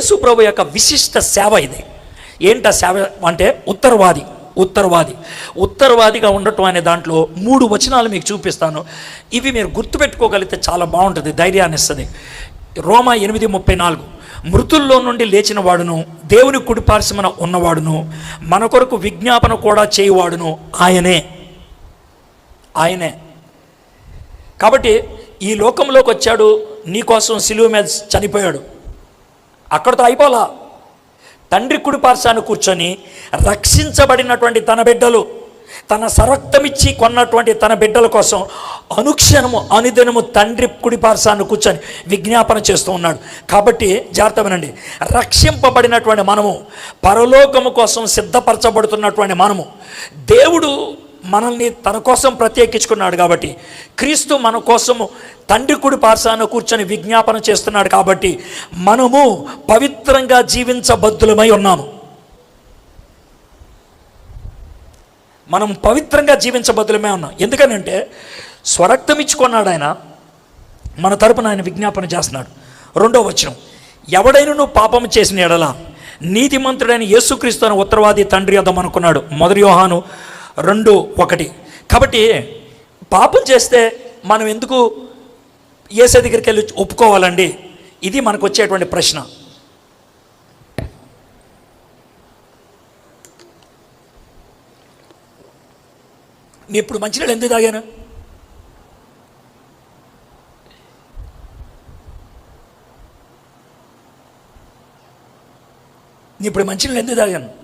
యేసు ప్రభు యొక్క విశిష్ట సేవ ఇది. ఏంట సేవ అంటే ఉత్తరవాది ఉత్తరవాది. ఉత్తరవాదిగా ఉండటం అనే దాంట్లో మూడు వచనాలు మీకు చూపిస్తాను. ఇవి మీరు గుర్తుపెట్టుకోగలిగితే చాలా బాగుంటుంది ధైర్యాన్ని ఇస్తుంది. రోమా ఎనిమిది ముప్పై నాలుగు. మృతుల్లో నుండి లేచిన వాడును దేవుని కుడిపార్శ్వమన ఉన్నవాడును మన కొరకు విజ్ఞాపన కూడా చేయువాడును ఆయనే. ఆయనే. కాబట్టి ఈ లోకంలోకి వచ్చాడు నీకోసం సిలువ మీద చనిపోయాడు. అక్కడితో అయిపోలా. తండ్రి కుడి కూర్చొని రక్షించబడినటువంటి తన బిడ్డలు తన సరక్తమిచ్చి కొన్నటువంటి తన బిడ్డల కోసం అనుక్షణము అనుదినము తండ్రి కుడి కూర్చొని విజ్ఞాపన చేస్తూ ఉన్నాడు. కాబట్టి జాగ్రత్త వినండి. రక్షింపబడినటువంటి మనము పరలోకము కోసం సిద్ధపరచబడుతున్నటువంటి మనము దేవుడు మనల్ని తన కోసం ప్రత్యేకించుకున్నాడు కాబట్టి క్రీస్తు మన కోసము తండ్రి కుడి పార్శాన కూర్చొని విజ్ఞాపన చేస్తున్నాడు కాబట్టి మనము పవిత్రంగా జీవించబద్దులమై ఉన్నాము. మనం పవిత్రంగా జీవించబద్దులమే ఉన్నాం. ఎందుకనంటే స్వరక్తం ఇచ్చుకున్నాడు ఆయన మన తరపున ఆయన విజ్ఞాపన చేస్తున్నాడు. రెండో వచనం ఎవడైనా నువ్వు పాపం చేసిన ఎడల నీతిమంతుడైన యేసుక్రీస్తు అని ఉత్తరవాది తండ్రి అద్దం అనుకున్నాడు. మొదటి యోహాను రెండు ఒకటి. కాబట్టి పాపం చేస్తే మనం ఎందుకు ఏసే దగ్గరికి వెళ్ళి ఒప్పుకోవాలండి? ఇది మనకు వచ్చేటువంటి ప్రశ్న. నీ ఇప్పుడు మంచినీళ్ళు ఎందుకు తాగాను? నీ ఇప్పుడు మంచినీళ్ళు ఎందుకు తాగాను?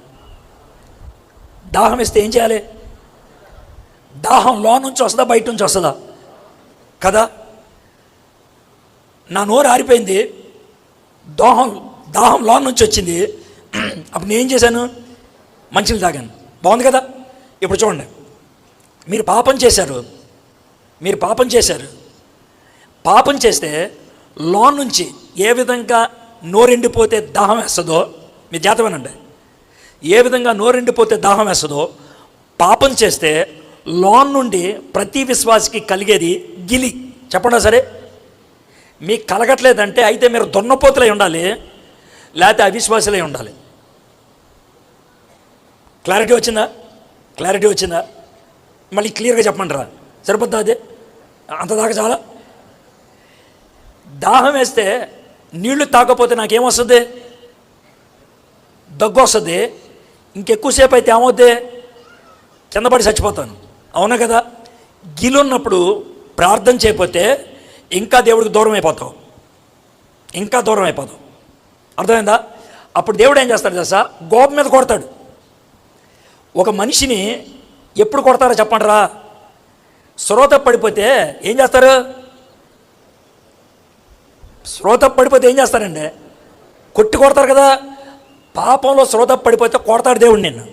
దాహం ఇస్తే ఏం చేయాలి? దాహం లో నుంచి వస్తుందా బయట నుంచి వస్తుందా? కదా? నా నోరు ఆరిపోయింది. దోహం దాహం లో నుంచి వచ్చింది. అప్పుడు నేను ఏం చేశాను? మంచిని తాగాను. బాగుంది కదా? ఇప్పుడు చూడండి. మీరు పాపం చేశారు. మీరు పాపం చేశారు. పాపం చేస్తే లోన్ నుంచి ఏ విధంగా నోరెండిపోతే దాహం వేస్తుందో మీరు జాతమనండి ఏ విధంగా నోరెండిపోతే దాహం వేస్తుందో పాపం చేస్తే లోన్ నుండి ప్రతి విశ్వాసికి కలిగేది గిలి. చెప్పండి సరే మీకు కలగట్లేదంటే అయితే మీరు దొన్నపోతులై ఉండాలి లేకపోతే అవిశ్వాసులై ఉండాలి. క్లారిటీ వచ్చిందా? క్లారిటీ వచ్చిందా? మళ్ళీ క్లియర్గా చెప్పమంటారా? సరిపోద్దా అదే? అంతదాకా చాలా? దాహం వేస్తే నీళ్ళు తాగకపోతే నాకేమొస్తుంది దగ్గు వస్తుంది. ఇంకెక్కువసేపు అయితే ఏమవుతే కింద పడి చచ్చిపోతాను. అవునా కదా? గిలున్నప్పుడు ప్రార్థన చేయకపోతే ఇంకా దేవుడికి దూరం అయిపోతావు. ఇంకా దూరం అయిపోతావు. అర్థమైందా? అప్పుడు దేవుడు ఏం చేస్తాడు తెలుసా? గోప మీద కొడతాడు. ఒక మనిషిని ఎప్పుడు కొడతారో చెప్పండిరా శ్రోత పడిపోతే ఏం చేస్తారు? శ్రోత పడిపోతే ఏం చేస్తారండి? కొట్టి కొడతారు కదా? పాపంలో శ్రోత పడిపోతే కొడతాడు దేవుడు నిన్ను.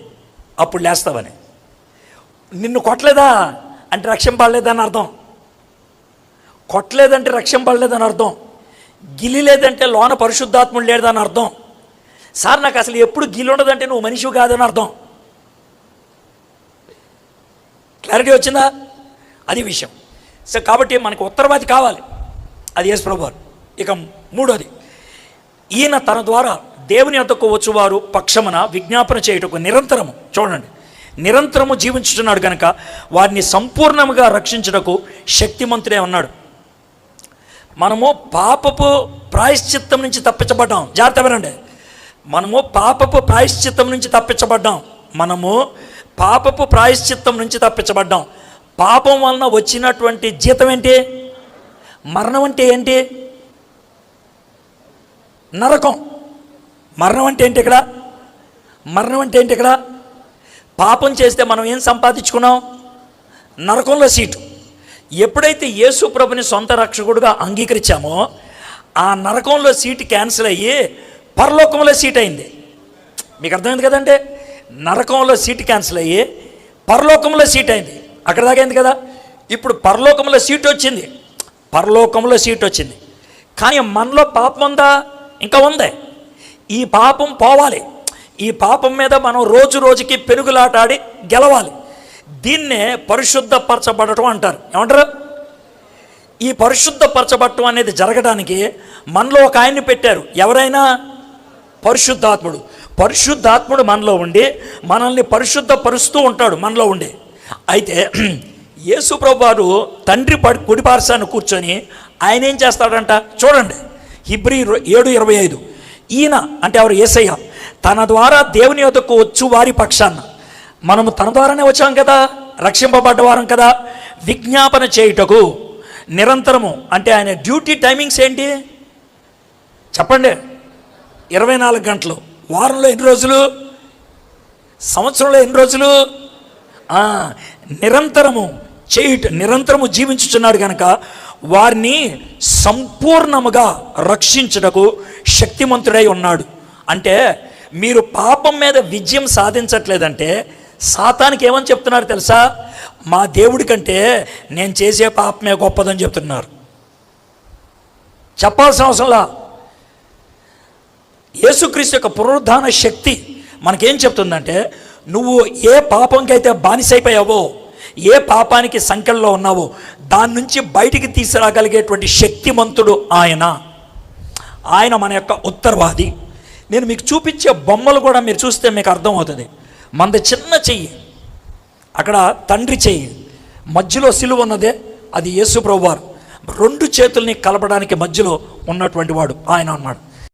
అప్పుడు లేస్తావని. నిన్ను కొట్టలేదా? అంటే రక్షింపడలేదని అర్థం. కొట్టలేదంటే రక్షింపడలేదని అర్థం. గిలి లేదంటే లోన పరిశుద్ధాత్ముడు లేదని అర్థం. సార్ నాకు అసలు ఎప్పుడు గిలి ఉండదంటే నువ్వు మనిషివి కాదని అర్థం. క్లారిటీ వచ్చిందా? అది విషయం. సో కాబట్టి మనకు ఉత్తరవాది కావాలి. అది యేసు ప్రభు ఇక మూడోది. ఈయన తన ద్వారా దేవుని వద్దకు వచ్చువారు పక్షమున విజ్ఞాపన చేయుటకు నిరంతరము. చూడండి. నిరంతరము జీవించుతున్నాడు కనుక వారిని సంపూర్ణముగా రక్షించుటకు శక్తిమంతుడే ఉన్నాడు. మనము పాపపు ప్రాయశ్చిత్తం నుంచి తప్పించబడ్డాం. జాగ్రత్త వినండి. మనము పాపపు ప్రాయశ్చిత్తం నుంచి తప్పించబడ్డాం. మనము పాపపు ప్రాయశ్చిత్తం నుంచి తప్పించబడ్డాం. పాపం వలన వచ్చినటువంటి జీతం ఏంటి? మరణం అంటే ఏంటి? నరకం. మరణం అంటే ఏంటి ఇక్కడ? మరణం అంటే ఏంటి ఇక్కడ? పాపం చేస్తే మనం ఏం సంపాదించుకున్నాం? నరకంలో సీటు. ఎప్పుడైతే యేసు ప్రభుని సొంత రక్షకుడుగా అంగీకరించామో ఆ నరకంలో సీటు క్యాన్సిల్ అయ్యి పరలోకంలో సీట్ అయింది. మీకు అర్థమైంది కదంటే నరకంలో సీటు క్యాన్సిల్ అయ్యి పరలోకంలో సీట్ అయింది. అక్కడ దాకైంది కదా? ఇప్పుడు పరలోకంలో సీట్ వచ్చింది. పరలోకంలో సీట్ వచ్చింది. కానీ మనలో పాపం ఉందా? ఇంకా ఉంది. ఈ పాపం పోవాలి. ఈ పాపం మీద మనం రోజు రోజుకి పెనుగులాటాడి గెలవాలి. దీన్నే పరిశుద్ధపరచబడటం అంటారు. ఏమంటారు? ఈ పరిశుద్ధపరచబడటం అనేది జరగడానికి మనలో ఒక ఆయన్ని పెట్టారు. ఎవరైనా? పరిశుద్ధాత్ముడు. పరిశుద్ధాత్ముడు మనలో ఉండి మనల్ని పరిశుద్ధపరుస్తూ ఉంటాడు మనలో ఉండి. అయితే యేసు వారు తండ్రి పడి కుడిపార్శాన్ని కూర్చొని ఆయన ఏం చేస్తాడంట? చూడండి. హిబ్రి ఏడు ఇరవై ఐదు. ఈయన అంటే ఎవరు? ఏసయ్య. తన ద్వారా దేవుని యొద్దకు వచ్చు వారి పక్షాన. మనము తన ద్వారానే వచ్చాం కదా రక్షింపబడ్డవారం కదా. విజ్ఞాపన చేయుటకు నిరంతరము అంటే ఆయన డ్యూటీ టైమింగ్స్ ఏంటి? చెప్పండి. ఇరవై నాలుగు గంటలు. వారంలో ఎన్ని రోజులు? సంవత్సరంలో ఎన్ని రోజులు? నిరంతరము చేయుట నిరంతరము జీవించుచున్నాడు కనుక వారిని సంపూర్ణముగా రక్షించుటకు శక్తిమంతుడై ఉన్నాడు. అంటే మీరు పాపం మీద విజయం సాధించట్లేదంటే సాతానికి ఏమని చెప్తున్నారు తెలుసా? మా దేవుడి కంటే నేను చేసే పాపమే గొప్పదని చెప్తున్నారు. చెప్పాల్సిన అవసరంలా యేసుక్రీస్తు యొక్క పునరుద్ధాన శక్తి మనకేం చెప్తుందంటే నువ్వు ఏ పాపంకైతే బానిసైపోయావో ఏ పాపానికి సంఖ్యలో ఉన్నావో దాని నుంచి బయటికి తీసుకురాగలిగేటువంటి శక్తిమంతుడు ఆయన. ఆయన మన యొక్క ఉత్తరవాది. నేను మీకు చూపించే బొమ్మలు కూడా మీరు చూస్తే మీకు అర్థమవుతుంది. మనది చిన్న చెయ్యి. అక్కడ తండ్రి చెయ్యి. మధ్యలో సిలువ ఉన్నదే అది యేసు ప్రభువారు. రెండు చేతుల్ని కలపడానికి మధ్యలో ఉన్నటువంటి వాడు ఆయన అన్నాడు.